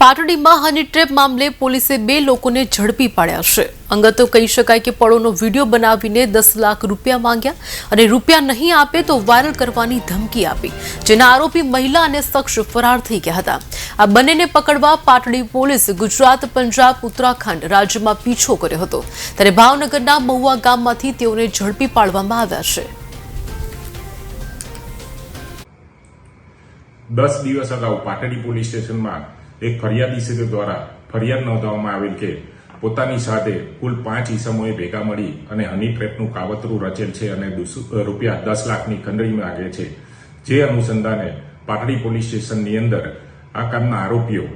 પાટડીમાં હની trap મામલે પોલીસે બે લોકોને ઝડપી પાડ્યા છે. અંગતો કહી શકાય કે પળોનો વીડિયો બનાવીને દસ લાખ રૂપિયા માંગ્યા અને રૂપિયા નહીં આપે તો વાયરલ કરવાની ધમકી આપી, જેના આરોપી મહિલા અને શખ્સ ફરાર થઈ ગયા હતા. આ બંનેને પકડવા પાટડી પોલીસ ગુજરાત, પંજાબ, ઉત્તરાખંડ રાજ્યમાં પીછો કર્યો હતો. ત્યારે ભાવનગરના મહુવા ગામમાંથી તેઓને ઝડપી પાડવામાં આવ્યા છે. દસ દિવસ અગાઉ પાટડી પોલીસ સ્ટેશનમાં એક ફરિયાદ છે દ્વારા ફરિયાદ નોંધવામાં આવેલ કે પોતાની સાથે કુલ પાંચ ઈસમોએ ભેગા મળી અને હની ટ્રેપનું કાવતરું રચેલ છે અને રૂપિયા દસ લાખની ખંડણી માગે છે. જે અનુસંધાને પાટડી પોલીસ સ્ટેશનની અંદર આ કામના આરોપીઓ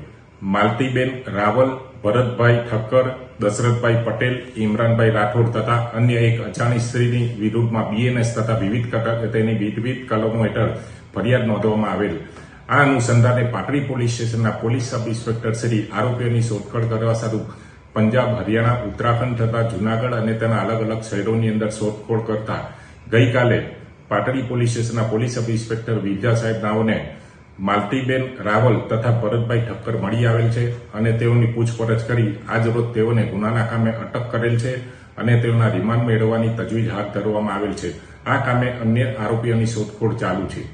માલતીબેન રાવલ, ભરતભાઈ ઠક્કર, દશરથભાઈ પટેલ, ઇમરાનભાઈ રાઠોડ તથા અન્ય એક અજાણી સ્ત્રીની વિરુદ્ધમાં બીએનએસ તથા વિવિધ તેની વિવિધ કલમો હેઠળ ફરિયાદ નોંધવામાં આવેલ. આ અનુસંધાને પાટડી પોલીસ સ્ટેશનના પોલીસ સબ ઇન્સ્પેક્ટર શ્રી આરોપીઓની શોધખોળ કરવા સ્વરૂપ પંજાબ, હરિયાણા, ઉત્તરાખંડ તથા જુનાગઢ અને તેના અલગ અલગ શહેરોની અંદર શોધખોળ કરતા ગઈકાલે પાટડી પોલીસ સ્ટેશનના પોલીસ સબ ઇન્સ્પેક્ટર વિદ્યા સાહેબ નાઓને માલતીબેન રાવલ તથા ભરતભાઈ ઠક્કર મળી આવેલ છે અને તેઓની પૂછપરછ કરી આજરોજ તેઓને ગુનાના કામે અટક કરેલ છે અને તેઓના રિમાન્ડ મેળવવાની તજવીજ હાથ ધરવામાં આવેલ છે. આ કામે અન્ય આરોપીઓની શોધખોળ ચાલુ છે.